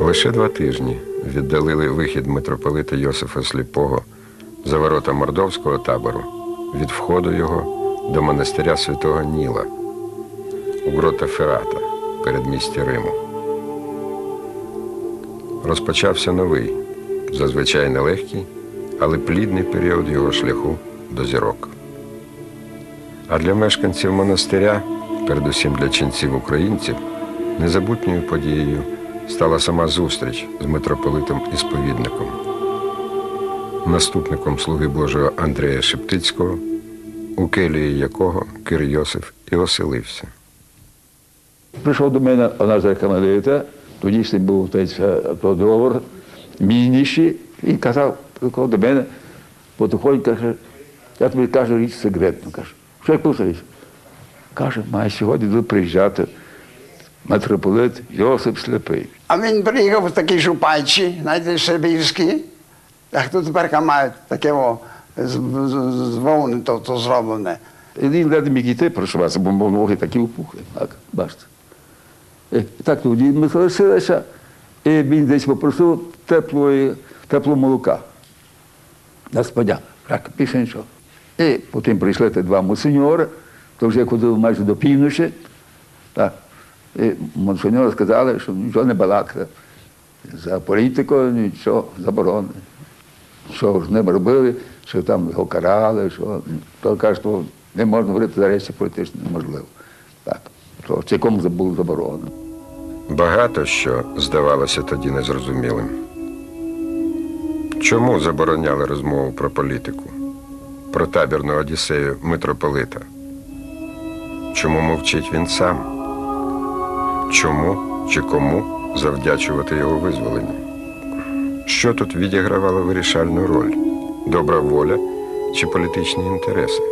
Лише два тижні віддалили вихід митрополита Йосифа Сліпого за ворота мордовського табору від входу його до монастиря святого Ніла у грота Ферата передмісті Риму. Розпочався новий, зазвичай нелегкий, але плідний період його шляху до зірок. А для мешканців монастиря, передусім для ченців українців, незабутньою подією стала сама зустріч з митрополитом і сповідником, наступником слуги Божого Андрея Шептицького, у келії якого Кир Йосиф і оселився. Прийшов до мене Назар Камалита, тоді ще був договор, мініші, і казав, приходив до мене, потихоньку каже, я тобі кажу річ секретну. Каже, що я слухаєш? Каже, має сьогодні приїжджати митрополит Йосип Слепий. А він приїхав в такій жупайчі, знаєте, Сибірській. Як тут тепер мають таке о, з, з, з вовни то, то зроблене. І він не міг йти просуватися, бо мов ноги такі опухли. Так, бачите. І так тоді ми залишилися, і він десь попросив теплої, теплого молока. Господя, так, більше нічого. І потім прийшли ті два монсеньори, то вже я ходив майже до півночі. Так. І монсеньори сказали, що нічого не балакати. За політикою нічого заборонено. Що з ним робили, що там його карали, що то каже, що не можна говорити за речі політичні неможливо. Так. То цілком було заборонено. Багато що здавалося тоді незрозумілим. Чому забороняли розмову про політику, про табірну одіссею митрополита? Чому мовчить він сам? Чому чи кому завдячувати його визволенню? Що тут відігравало вирішальну роль? Добра воля чи політичні інтереси?